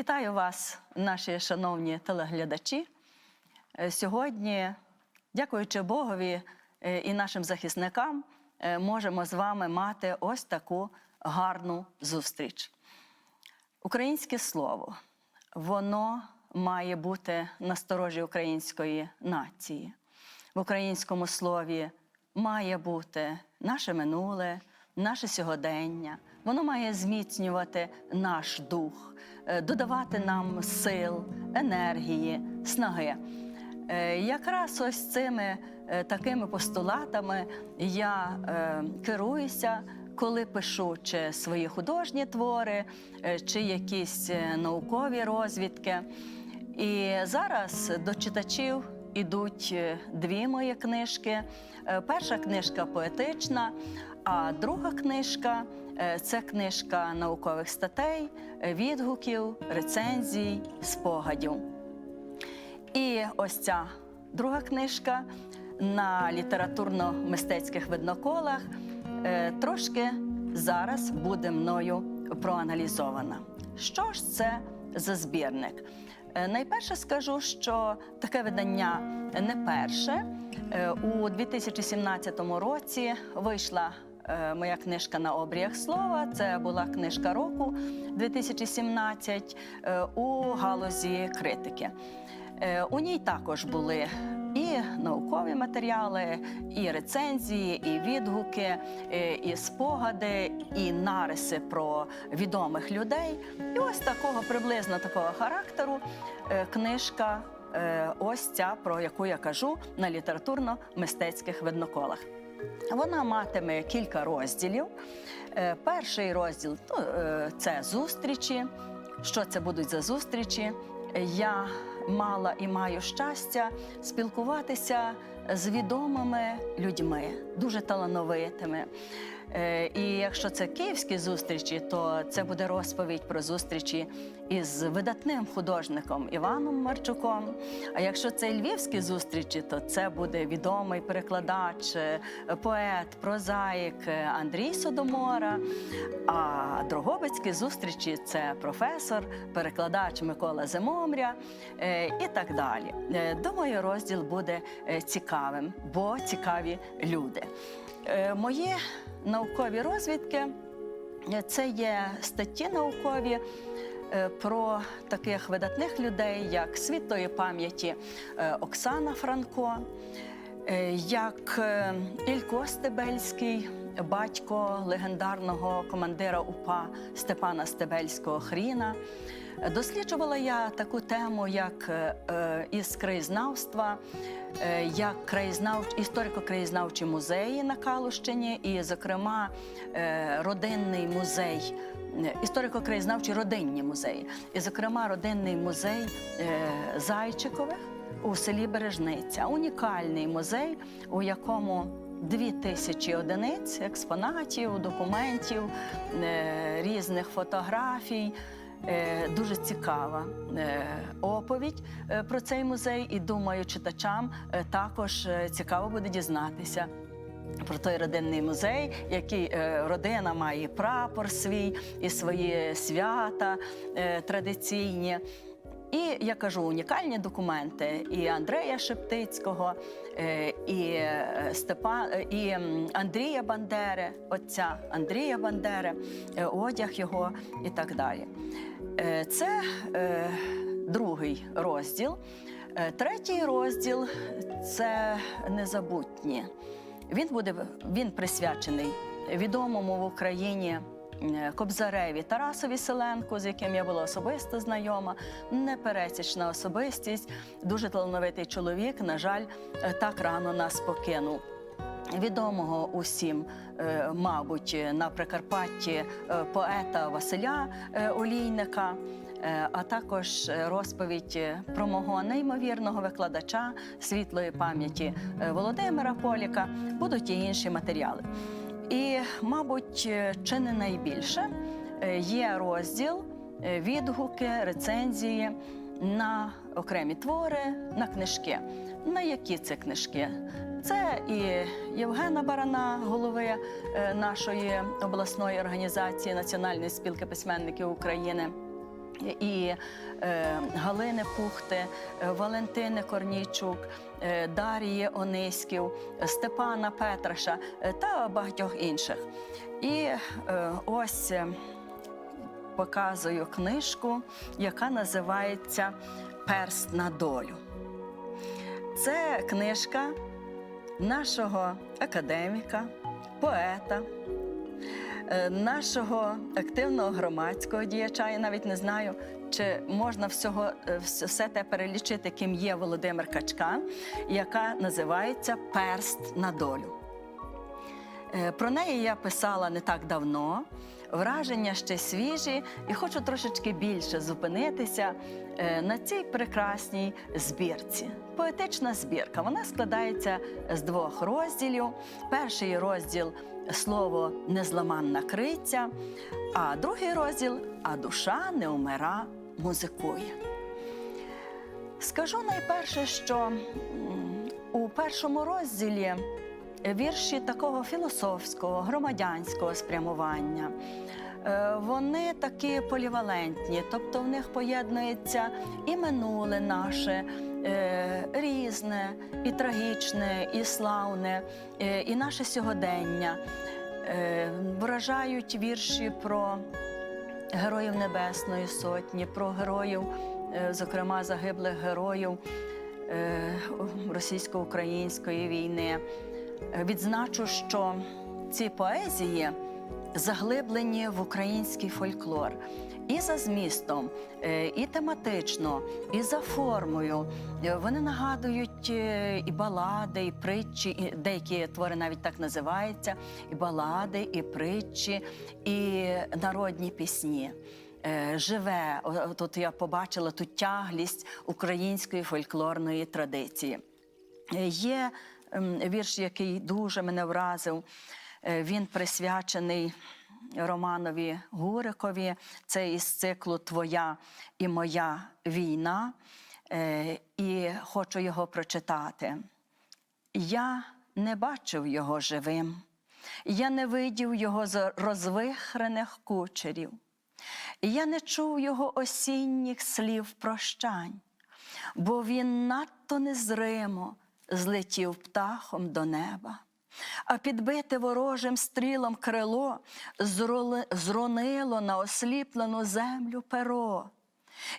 Вітаю вас, наші шановні телеглядачі. Е, Сьогодні, дякуючи Богові е, і нашим захисникам, е, можемо з вами мати ось таку гарну зустріч. Українське слово, воно має бути на сторожі української нації. В українському слові має бути наше минуле, наше сьогодення. Воно має зміцнювати наш дух, е, додавати нам сил, енергії, снаги. Е, Якраз ось цими е, такими постулатами я керуюся, коли пишу чи свої художні твори, чи якісь наукові розвідки. І зараз до читачів ідуть дві мої книжки. Перша книжка поетична, а друга книжка е, це книжка наукових статей, відгуків, рецензій, спогадів. І ось ця друга книжка на літературно-мистецьких видноколах е, трошки зараз буде мною проаналізована. Що ж це за збірник? Е, Найперше скажу, що таке видання не перше. У 2017 році вийшла моя книжка на обріях слова. Це була книжка року 2017 е, у галузі критики. Е, У ній також були і наукові матеріали, і рецензії, і відгуки, е, і спогади, і нариси про відомих людей. І ось такого приблизно такого характеру е, книжка. е, Ось ця, про яку я кажу на літературно-мистецьких видноколах. Вона матиме кілька розділів. Е, Перший розділ ну, е, це зустрічі. Що це будуть за зустрічі? Я мала і маю щастя спілкуватися з відомими людьми, дуже талановитими. Е, І якщо це київські зустрічі, то це буде розповідь про зустрічі із видатним художником Іваном Марчуком. А якщо це львівські зустрічі, то це буде відомий перекладач, е, поет, прозаїк Андрій Содомора. А Дрогобицькі зустрічі це професор, перекладач Микола Зимомря е, і так далі. Думаю, розділ буде цікавим, бо цікаві люди. Мої наукові розвідки. Це є статті наукові е, про таких видатних людей, як світлої пам'яті е, Оксана Франко, е, як Ілько Стебельський, батько легендарного командира УПА Степана Стебельського Хріна. Досліджувала я таку тему, як е, е, із краєзнавства, е, як краєзнав... історико-краєзнавчі музеї на Калущині, і, зокрема, родинний музей, історико-краєзнавчі родинні музеї, і, зокрема, родинний музей Зайчикових у селі Бережниця. Унікальний музей, у якому Дві тисячі одиниць експонатів, документів, е, різних фотографій. Е, Дуже цікава е, оповідь про цей музей, і думаю, читачам також цікаво буде дізнатися. Про той родинний музей, який родина має прапор свій і свої свята традиційні. І я кажу унікальні документи і Андрея Шептицького, е, і е, Степа, е, і Андрія Бандери, отця Андрія Бандери, одяг його і так далі. Це другий розділ. Третій розділ це незабутні. Він буде він присвячений відомому в Україні Кобзареві Тарасові Селенку, з яким я була особисто знайома, непересічна особистість, дуже талановитий чоловік. На жаль, е, так рано нас покинув. Відомого усім, е, мабуть, на Прикарпатті е, поета Василя е, Олійника, е, а також е, розповідь е, про мого неймовірного викладача світлої пам'яті е, Володимира Поліка, будуть і інші матеріали. І, мабуть, е, чи не найбільше е, є розділ е, відгуки, рецензії на окремі твори, на книжки. На які це книжки? Це і Євгена Барана, голови нашої обласної організації Національної спілки письменників України. І е, Галини Пухти, е, Валентини Корнійчук, е, Дарії Ониськів, Степана Петраша та багатьох інших. І ось показую книжку, яка називається Перст на долю. Це книжка нашого академіка, поета, нашого активного громадського діяча. Я навіть не знаю, чи можна всього е, все те перелічити, ким є Володимир Качкан, яка називається Перст на долю. Е, Про неї я писала не так давно. Враження ще свіжі, і хочу трошечки більше зупинитися е, на цій прекрасній збірці. Поетична збірка. Вона складається з двох розділів. Перший розділ слово незламанна криця, а другий розділ А душа не умира, музикує. Скажу найперше, що у першому розділі вірші такого філософського, громадянського спрямування. Е, Вони такі полівалентні, тобто в них поєднується і минуле наше, е, різне, і трагічне, і славне, е, і наше сьогодення. Вражають вірші про героїв Небесної Сотні, про героїв, зокрема загиблих героїв російсько-української війни. Відзначу, що ці поезії заглиблені в український фольклор. І за змістом, е, і тематично, і за формою. Е, Вони нагадують е, і балади, і притчі, і деякі твори навіть так називаються, і балади, і притчі, і народні пісні. Живе, тут я побачила ту тяглість української фольклорної традиції. Є вірш, який дуже мене вразив. Е, Він присвячений Романові Гурикові. Це із циклу Твоя і моя війна. Е, І хочу його прочитати. Я не бачив його живим, я не видів його з розвихрених кучерів, я не чув його осінніх слів прощань, бо він надто незримо злетів птахом до неба. А підбите ворожим стрілом крило зронило на осліплену землю перо,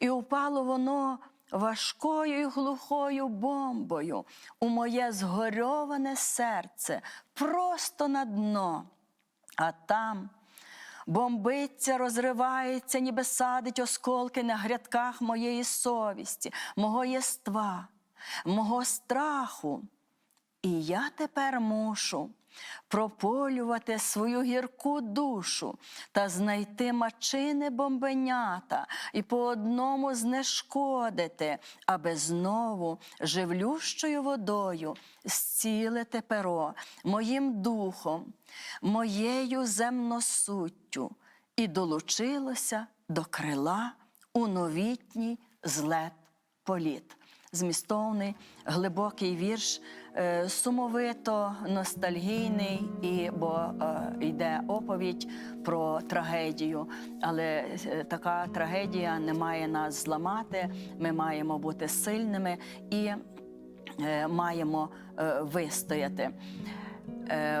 і упало воно важкою й глухою бомбою у моє згорьоване серце просто на дно. А там бомбиться, розривається, ніби садить осколки на грядках моєї совісті, мого єства, мого страху. І я тепер мушу прополювати свою гірку душу та знайти мачини бомбенята і по одному знешкодити, аби знову живлющою водою зцілити перо моїм духом, моєю земносуттю, і долучилося до крила у новітній злет політ змістовний, глибокий вірш, е, сумовито ностальгійний, і, бо е, йде оповідь про трагедію. Але е, така трагедія не має нас зламати. Ми маємо бути сильними і маємо вистояти.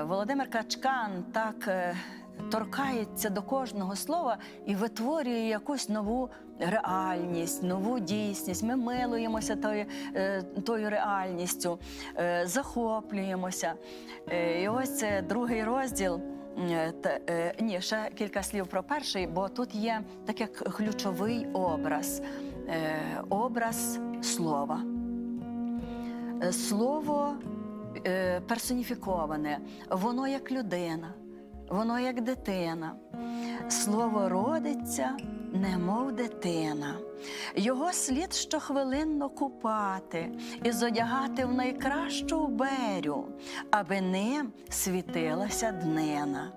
Володимир Качкан так торкається до кожного слова і витворює якусь нову реальність, нову дійсність. Ми милуємося тою, е, тою реальністю, е, захоплюємося. Е, І ось це другий розділ. Ні, ще кілька слів про перший, бо тут є такий ключовий образ образ слова. Слово персоніфіковане, воно як людина, воно як дитина. Слово родиться, немов дитина. Його слід щохвилинно купати і зодягати в найкращу берю, аби ним світилася днина.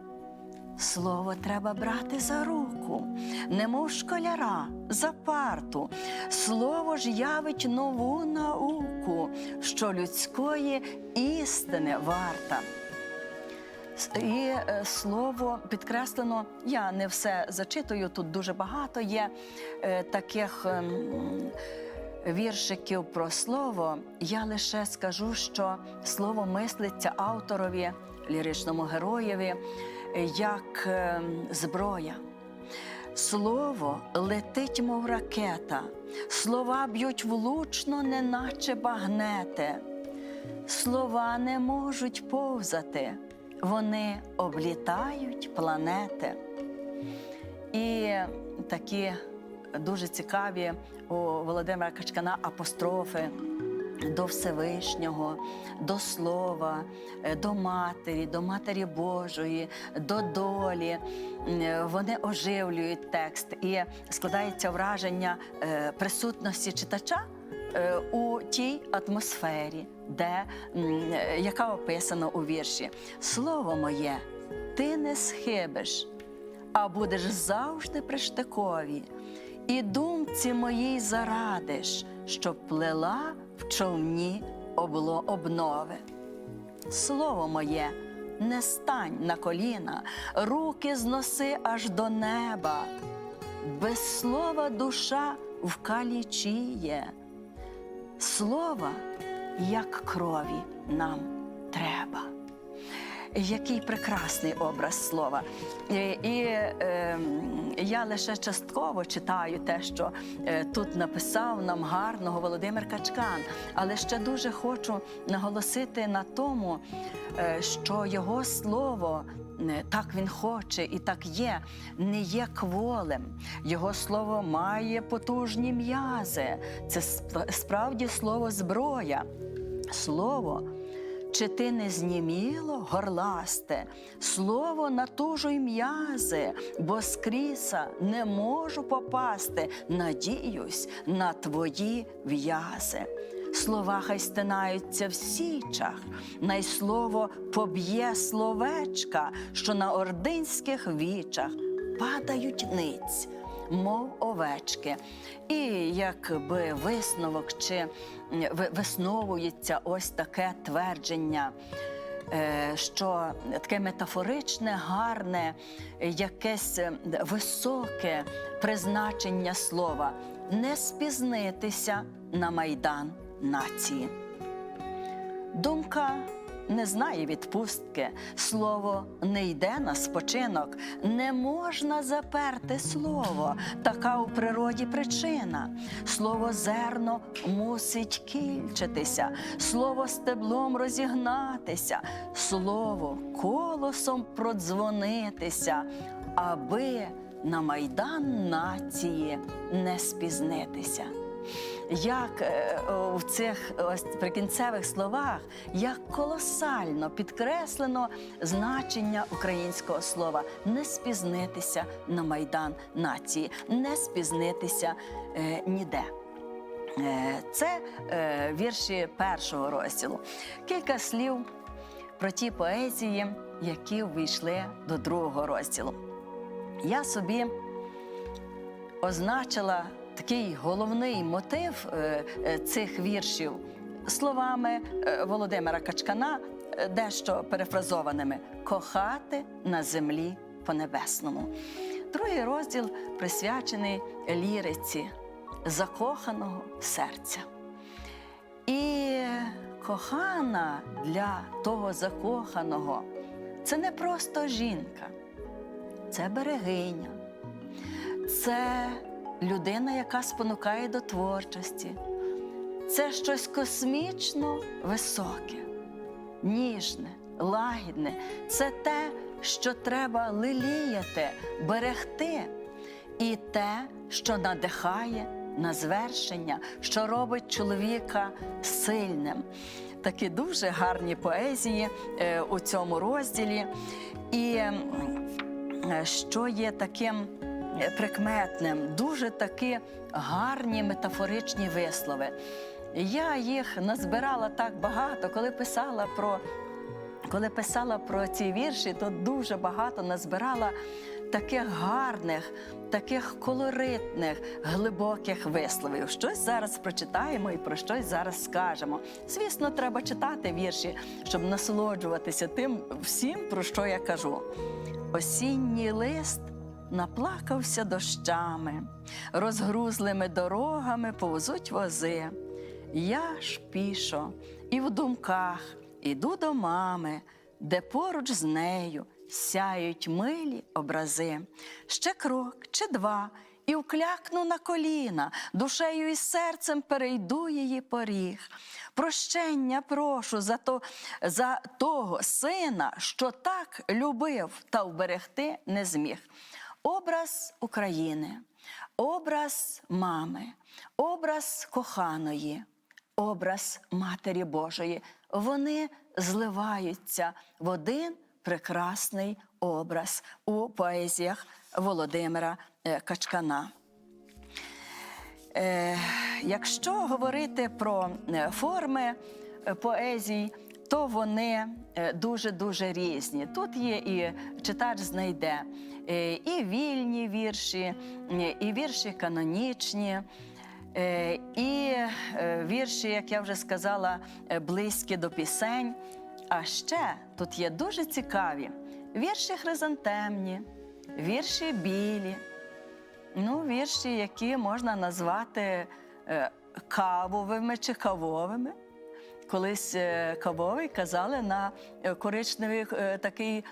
Слово треба брати за руку, немов школяра за парту. Слово ж явить нову науку, що людської істини варта. І е, слово підкреслено. Я не все зачитую. Тут дуже багато є е, таких ем, віршиків про слово. Я лише скажу, що слово мислиться авторові, ліричному героєві, як ем, зброя. Слово летить, мов ракета, слова б'ють влучно, неначе багнети. Слова не можуть повзати, вони облітають планети. І такі дуже цікаві у Володимира Качкана апострофи до Всевишнього, до Слова, е, до Матері, до Матері Божої, до долі. Вони оживлюють текст і складається враження е, присутності читача у тій атмосфері, де, е, яка описана у вірші. Слово моє, ти не схибиш, а будеш завжди при штикові, і думці моїй зарадиш, щоб плела в човні обло обнови. Слово моє, не стань на коліна, руки зноси аж до неба. Без слова душа вкалічіє. Слова, як крові, нам треба. Який прекрасний образ слова. І, і е, я лише частково читаю те, що е, тут написав нам гарного Володимир Качкан, але ще дуже хочу наголосити на тому, е, що його слово. Е, Так він хоче і так є, не є кволем. Його слово має потужні м'язи. Це справді слово зброя. Слово чи ти не зніміло горласте, слово натужуй м'язи, бо скріса не можу попасти, надіюсь на твої в'язи. Слова хай стинаються в січах, най слово поб'є словечка, що на ординських вічах падають ниць мов овечки. І якби висновок чи висновується ось таке твердження. е, Що таке метафоричне, гарне, якесь е, високе призначення слова не спізнитися на майдан нації. Думка не знає відпустки, слово не йде на спочинок, не можна заперти слово, така у природі причина. Слово зерно мусить кільчитися, слово стеблом розігнатися, слово колосом продзвонитися, аби на майдан нації не спізнитися як е, в цих ось прикінцевих словах як колосально підкреслено значення українського слова не спізнитися на майдан нації, не спізнитися е, ніде. Е, Це е, вірші першого розділу. Кілька слів про ті поезії, які увійшли до другого розділу. Я собі означила такий головний мотив е, е, цих віршів словами е, Володимира Качкана, дещо перефразованими кохати на землі по небесному. Другий розділ присвячений ліриці закоханого серця. І кохана для того закоханого це не просто жінка, це берегиня, це людина, яка спонукає до творчості. Це щось космічно високе, ніжне, лагідне. Це те, що треба леліяти, берегти, і те, що надихає на звершення, що робить чоловіка сильним. Такі дуже гарні поезії е, у цьому розділі. І е, що є таким прикметним, дуже такі гарні метафоричні вислови. Я їх назбирала так багато, коли писала про. Коли писала про ці вірші, то дуже багато назбирала таких гарних, таких колоритних, глибоких висловів. Щось зараз прочитаємо і про щось зараз скажемо. Звісно, треба читати вірші, щоб насолоджуватися тим всім, про що я кажу. Осінній лист наплакався дощами, розгрузлими дорогами повзуть вози. Я ж пішо і в думках іду до мами, де поруч з нею сяють милі образи. Ще крок чи два, і вклякну на коліна, душею і серцем перейду її поріг. Прощення прошу за, то, за того сина, що так любив та вберегти не зміг. Образ України, образ мами, образ коханої, образ Матері Божої. Вони зливаються в один прекрасний образ у поезіях Володимира е, Качкана. Е, якщо говорити про е, форми поезій, то вони дуже-дуже різні. Тут є і читач знайде і вільні вірші, е, і вірші канонічні, е, і е, вірші, як я вже сказала, е, близькі до пісень. А ще тут є дуже цікаві вірші хризантемні, вірші білі. Ну, вірші, які можна назвати е, кавовими чи кавовими. Колись е, кавовий казали на е, коричневий е, такий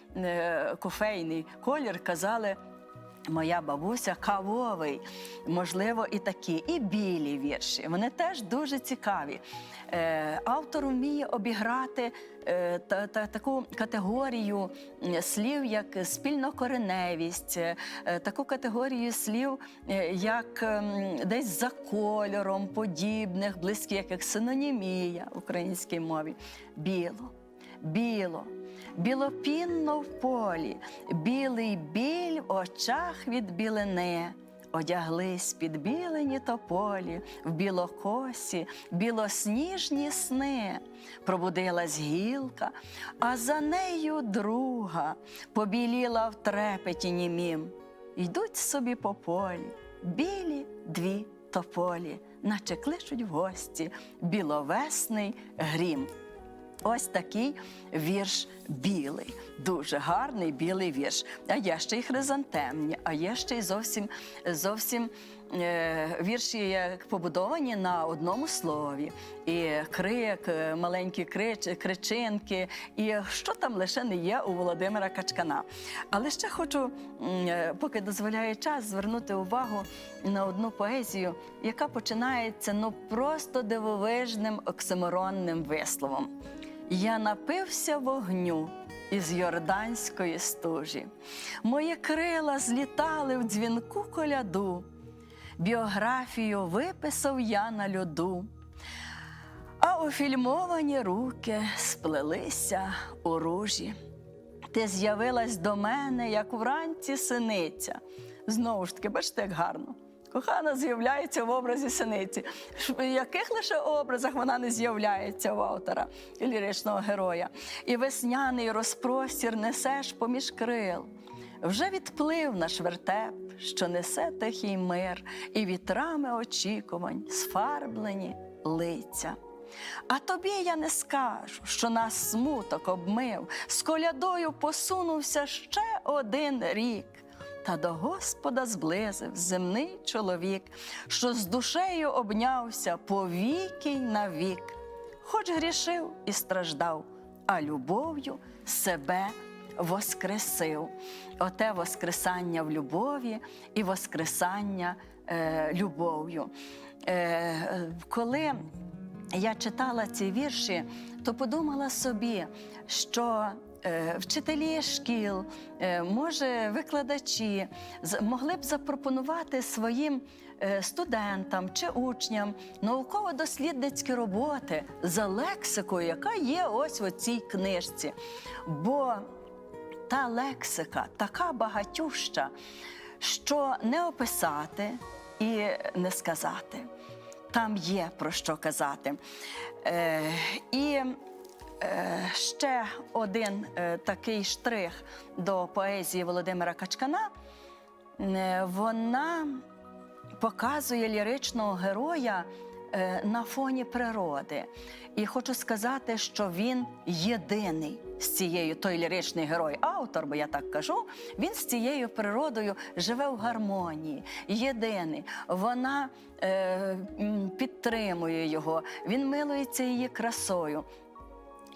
кофейний колір, казали. Моя бабуся кавовий, можливо, і такі, і білі вірші. Вони теж дуже цікаві. Е, автор вміє обіграти е, та, та, таку категорію слів, як спільнокореневість, е, таку категорію слів, як ем, десь за кольором, подібних, близьких, як синонімія в українській мові. Біло, біло. Білопінно в полі, білий біль в очах від білини. Одяглись під білені тополі, в білокосі, білосніжні сни. Пробудилась гілка, а за нею друга побіліла в трепеті німім. Йдуть собі по полі, білі дві тополі, наче кличуть в гості біловесний грім. Ось такий вірш білий, дуже гарний білий вірш. А є ще й хризантемні, а є ще й зовсім, зовсім е, вірші як побудовані на одному слові. І крик, е, маленькі крич, кричинки, і що там лише не є у Володимира Качкана. Але ще хочу, е, поки дозволяє час, звернути увагу на одну поезію, яка починається ну просто дивовижним оксиморонним висловом. Я напився вогню із йорданської стужі. Мої крила злітали в дзвінку коляду. Біографію виписав я на льоду. А офільмовані руки сплелися у ружі. Ти з'явилась до мене, як вранці синиця. Знову ж таки, бачите, як гарно. Кохана з'являється в образі синиці. В яких лише образах вона не з'являється в автора ліричного героя? І весняний розпростір несеш поміж крил. Вже відплив наш вертеп, що несе тихий мир, і вітрами очікувань сфарблені лиця. А тобі я не скажу, що нас смуток обмив, з колядою посунувся ще один рік. Та до Господа зблизив земний чоловік, що з душею обнявся повіки й навік, хоч грішив і страждав, а любов'ю себе воскресив. Оте воскресання в любові і воскресання е, любов'ю. Е, коли я читала ці вірші, то подумала собі, що вчителі шкіл, е, може, викладачі могли б запропонувати своїм е, студентам чи учням науково-дослідницькі роботи за лексикою, яка є ось в цій книжці. Бо та лексика така багатюща, що не описати і не сказати. Там є про що казати. Е, і е, ще один е, такий штрих до поезії Володимира Качкана е, вона показує ліричного героя е, на фоні природи. І хочу сказати, що він єдиний з цією, той ліричний герой, автор, бо я так кажу, він з цією природою живе в гармонії, єдиний. Вона е, підтримує його, він милується її красою.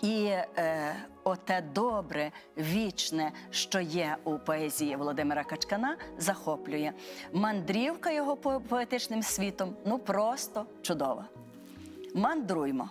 І е, оте добре, вічне, що є у поезії Володимира Качкана, захоплює. Мандрівка його по- поетичним світом ну просто чудова. Мандруймо.